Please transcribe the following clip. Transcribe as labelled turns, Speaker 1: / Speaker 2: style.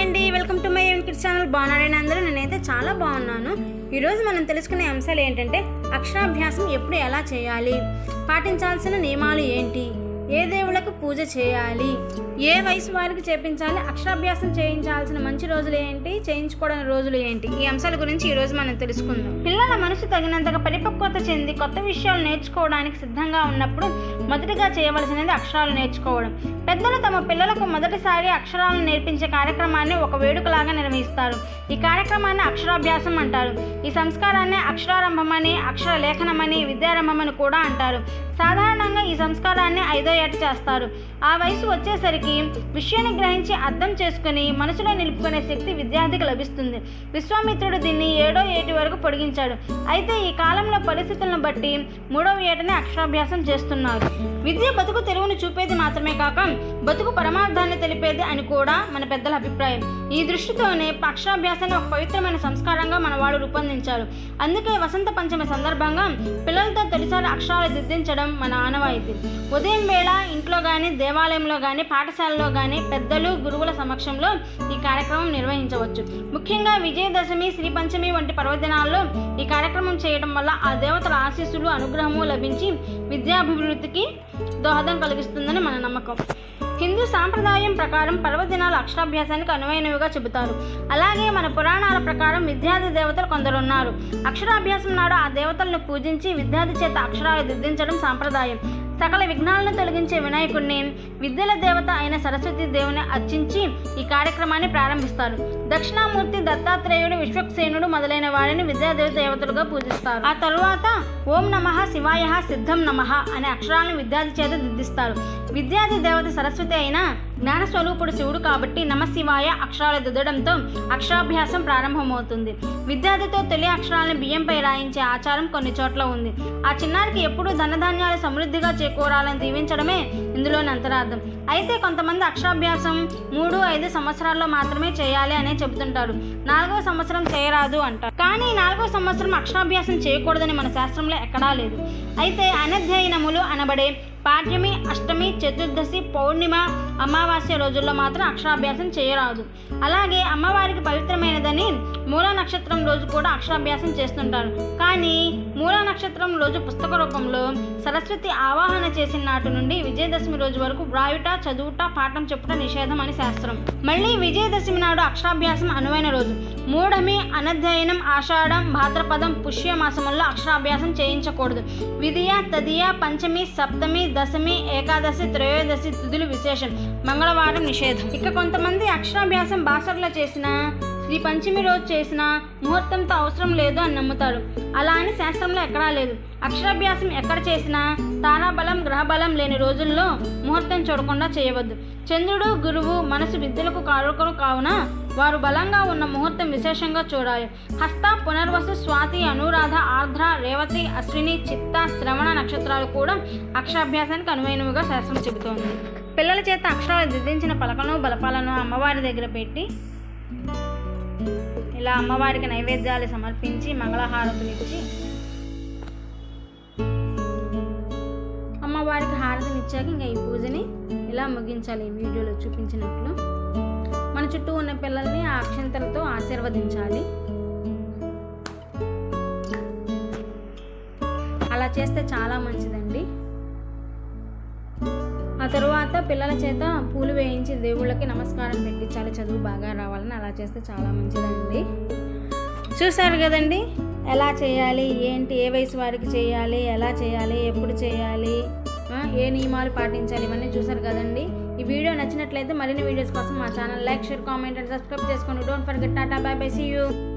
Speaker 1: Hi అండి welcome to my kids channel బాగున్నారని అందరూ. నేనైతే చాలా బాగున్నాను. ఈరోజు మనం తెలుసుకునే అంశాలు ఏంటంటే అక్షరాభ్యాసం ఎప్పుడు ఎలా చేయాలి? పాటించాల్సిన నియమాలు ఏంటి? ఏ దేవుళ్ళకు పూజ చేయాలి? ఏ వయసు వారికి చేపించాలి? అక్షరాభ్యాసం చేయించాల్సిన మంచి రోజులు ఏంటి? చేయించుకోవడానికి రోజులు ఏంటి? ఈ అంశాల గురించి ఈ రోజు మనం తెలుసుకుందాం. పిల్లల మనసు తగినంతగా పరిపక్వత చెంది కొత్త విషయాలు నేర్చుకోవడానికి సిద్ధంగా ఉన్నప్పుడు మొదటిగా చేయవలసినది అక్షరాలు నేర్చుకోవడం. పెద్దలు తమ పిల్లలకు మొదటిసారి అక్షరాలను నేర్పించే కార్యక్రమాన్ని ఒక వేడుకలాగా నిర్వహిస్తారు. ఈ కార్యక్రమాన్ని అక్షరాభ్యాసం అంటారు. ఈ సంస్కారాన్ని అక్షరారంభమని అక్షర లేఖనమని విద్యారంభమని కూడా అంటారు. సాధారణంగా ఈ సంస్కారాన్ని ఐదో ఏట చేస్తారు. ఆ వయసు వచ్చేసరికి విషయాన్ని గ్రహించి అర్థం చేసుకుని మనసులో నిలుపుకునే శక్తి విద్యార్థికి లభిస్తుంది. విశ్వామిత్రుడు దీన్ని ఏడో ఏటి వరకు పొడిగించాడు. అయితే ఈ కాలంలో పరిస్థితులను బట్టి మూడవ ఏటనే అక్షరాభ్యాసం చేస్తున్నారు. విద్య బతుకు తెలుగును చూపేది మాత్రమే కాక బతుకు పరమార్థాన్ని తెలిపేది అని కూడా మన పెద్దల అభిప్రాయం. ఈ దృష్టితోనే పక్షాభ్యాసాన్ని ఒక పవిత్రమైన సంస్కారంగా మన వాళ్ళు రూపొందించారు. అందుకే వసంత పంచమి సందర్భంగా పిల్లలతో తొలిసారి అక్షరాలు దిద్దించడం మన ఆనవాయితీ. ఉదయం వేళ ఇంట్లో కానీ దేవాలయంలో కానీ పాఠశాలలో కానీ పెద్దలు గురువుల సమక్షంలో ఈ కార్యక్రమం నిర్వహించవచ్చు. ముఖ్యంగా విజయదశమి శ్రీ పంచమి వంటి పర్వదినాల్లో ఈ కార్యక్రమం చేయడం వల్ల ఆ దేవతల ఆశీస్సులు అనుగ్రహము లభించి విద్యాభివృద్ధికి దోహదం కలిగిస్తుందని మన నమ్మకం. హిందూ సాంప్రదాయం ప్రకారం పర్వదినాలు అక్షరాభ్యాసానికి అనువైనవిగా చెబుతారు. అలాగే మన పురాణాల ప్రకారం విద్యార్థి దేవతలు కొందరున్నారు. అక్షరాభ్యాసం నాడు ఆ దేవతలను పూజించి విద్యార్థి చేత అక్షరాలు దిద్దించడం సాంప్రదాయం. సకల విఘ్నాలను తొలగించే వినాయకుడిని విద్యల దేవత అయిన సరస్వతి దేవుని అర్చించి ఈ కార్యక్రమాన్ని ప్రారంభిస్తారు. దక్షిణామూర్తి దత్తాత్రేయుడు విశ్వక్సేనుడు మొదలైన వారిని విద్యాదేవి దేవతలుగా పూజిస్తారు. ఆ తరువాత ఓం నమ శివాయ సిద్ధం నమ అనే అక్షరాలను విద్యార్థి చేత దిద్దిస్తారు. విద్యార్థి దేవత సరస్వతి అయిన జ్ఞానస్వరూపుడు శివుడు కాబట్టి నమశివాయ అక్షరాలు దిద్దడంతో అక్షరాభ్యాసం ప్రారంభమవుతుంది. విద్యార్థితో తొలి అక్షరాలను బియ్యంపై రాయించే ఆచారం కొన్ని చోట్ల ఉంది. ఆ చిన్నారికి ఎప్పుడూ ధనధాన్యాలు సమృద్ధిగా చేకూరాలని దీవించడమే ఇందులోని అంతరార్థం. అయితే కొంతమంది అక్షరాభ్యాసం మూడు ఐదు సంవత్సరాల్లో మాత్రమే చేయాలి అనే చెబుతుంటారు. నాలుగో సంవత్సరం చేయరాదు అంటారు. కానీ నాలుగో సంవత్సరం అక్షరాభ్యాసం చేయకూడదని మన శాస్త్రంలో ఎక్కడా లేదు. అయితే అనధ్యయనములు అనబడే పాఠ్యమి అష్టమి చతుర్దశి పౌర్ణిమ అమావాస్య రోజుల్లో మాత్రం అక్షరాభ్యాసం చేయరాదు. అలాగే అమ్మవారికి పవిత్రమైనదని మూల నక్షత్రం రోజు కూడా అక్షరాభ్యాసం చేస్తుంటారు. కానీ మూల నక్షత్రం రోజు పుస్తక రూపంలో సరస్వతి ఆవాహన చేసిన నాటి నుండి విజయదశమి రోజు వరకు వ్రాయుట చదువుట పాఠం చెప్పుట నిషేధం అని శాస్త్రం. మళ్ళీ విజయదశమి నాడు అక్షరాభ్యాసం అనువైన రోజు. మూఢమి అనధ్యయనం ఆషాఢం భాద్రపదం పుష్యమాసముల్లో అక్షరాభ్యాసం చేయించకూడదు. విధియ తదియ పంచమి సప్తమి దశమి ఏకాదశి త్రయోదశి తుదులు విశేషం. మంగళవారం నిషేధం. ఇక కొంతమంది అక్షరాభ్యాసం బాసర్లో చేసిన శ్రీ పంచమి రోజు చేసిన ముహూర్తంతో అవసరం లేదు అని నమ్ముతారు. అలా అని శాస్త్రంలో ఎక్కడా లేదు. అక్షరాభ్యాసం ఎక్కడ చేసినా తారాబలం గ్రహబలం లేని రోజుల్లో ముహూర్తం చూడకుండా చేయవద్దు. చంద్రుడు గురువు మనసు విద్యలకు కారకులు కావున వారు బలంగా ఉన్న ముహూర్తం విశేషంగా చూడాలి. హస్త పునర్వసు స్వాతి అనురాధ ఆర్ద్ర రేవతి అశ్విని చిత్త శ్రవణ నక్షత్రాలు కూడా అక్షరాభ్యాసానికి అనువైనవిగా శాస్త్రం చెబుతోంది. పిల్లల చేత అక్షరాలు దిద్దించిన పలకను బలపాలను అమ్మవారి దగ్గర పెట్టి ఇలా అమ్మవారికి నైవేద్యాలు సమర్పించి మంగళహారతులు ఇచ్చి అమ్మవారికి హారతిని ఇచ్చాక ఇంకా ఈ పూజని ఇలా ముగించాలి. ఈ వీడియోలో చూపించినట్లు మన చుట్టూ ఉన్న పిల్లల్ని ఆ అక్షంతలతో ఆశీర్వదించాలి. అలా చేస్తే చాలా మంచిదండి. తరువాత పిల్లల చేత పూలు వేయించి దేవుళ్ళకి నమస్కారం పెట్టించాలి. చదువు బాగా రావాలని అలా చేస్తే చాలా మంచిదండి. చూసారు కదండి? ఎలా చేయాలి? ఏంటి? ఏ వయసు వారికి చేయాలి? ఎలా చేయాలి? ఎప్పుడు చేయాలి? ఏ నియమాలు పాటించాలి? ఇవన్నీ చూసారు కదండి? ఈ వీడియో నచ్చినట్లయితే మరిన్ని వీడియోస్ కోసం మా channel like share comment and subscribe చేసుకోండి. Don't forget tata bye bye see you